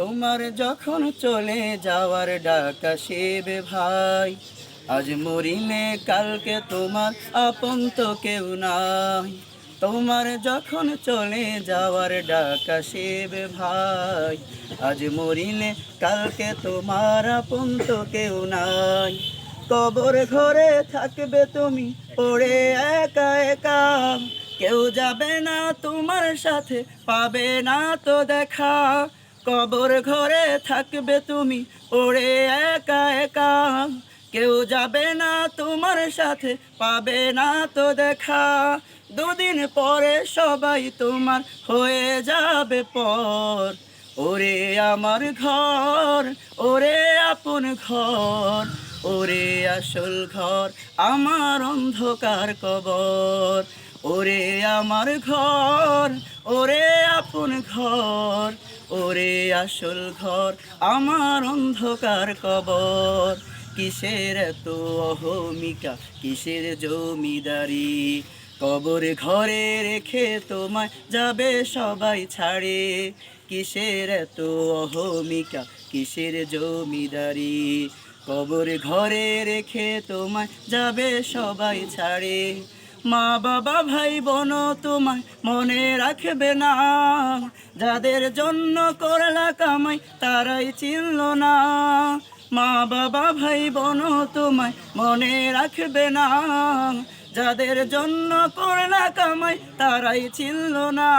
তোমার যখন চলে যাওয়ার ডাকা শিবে ভাই, আজ মরিলে কালকে তোমার আপন তো কেউ নাই। তোমার যখন চলে যাওয়ার ডাকা শিবে ভাই, আজ মরিলে কালকে তোমার আপন তো কেউ নাই। কবর ঘরে থাকবে তুমি, পড়ে একা একা। কেউ যাবে না তোমার সাথে, পাবে না তো দেখা। কবর ঘরে থাকবে তুমি, ওরে একা একা। কেউ যাবে না তোমার সাথে, পাবে না তো দেখা। দুদিন পরে সবাই তোমার হয়ে যাবে পর। ওরে আমার ঘর, ওরে আপন ঘর, ওরে আসল ঘর, আমার অন্ধকার কবর। ওরে আমার ঘর, ওরে আপন ঘর ওরে আসল ঘর, আমার অন্ধকার কবর। কিসের এত অহমিকা, কিসের জমিদারি? কবর ঘরে রেখে তোমায় যাবে সবাই ছাড়ে। কিসের এত অহমিকা, কিসের জমিদারি? কবর ঘরে রেখে তোমায় যাবে সবাই ছাড়ে। মা বাবা, ভাই বোন, তোমায় মনে রাখবে না। যাদের জন্য করলা কামাই, তারাই চিনল না। মা বাবা, ভাই বোন, তোমায় মনে রাখবে না। যাদের জন্য করলা কামাই, তারাই চিনল না।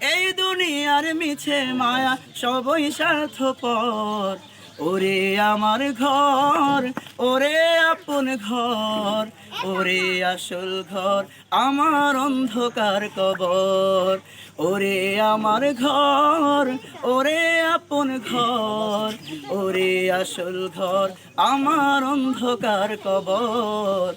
এই দুনিয়ার মিছে মায়া সবই স্বার্থপর ওরে আমার ঘর, ওরে আপন ঘর, ওরে আসল ঘর, আমার অন্ধকার কবর। ওরে আমার ঘর, ওরে আপন ঘর, ওরে আসল ঘর, আমার অন্ধকার কবর।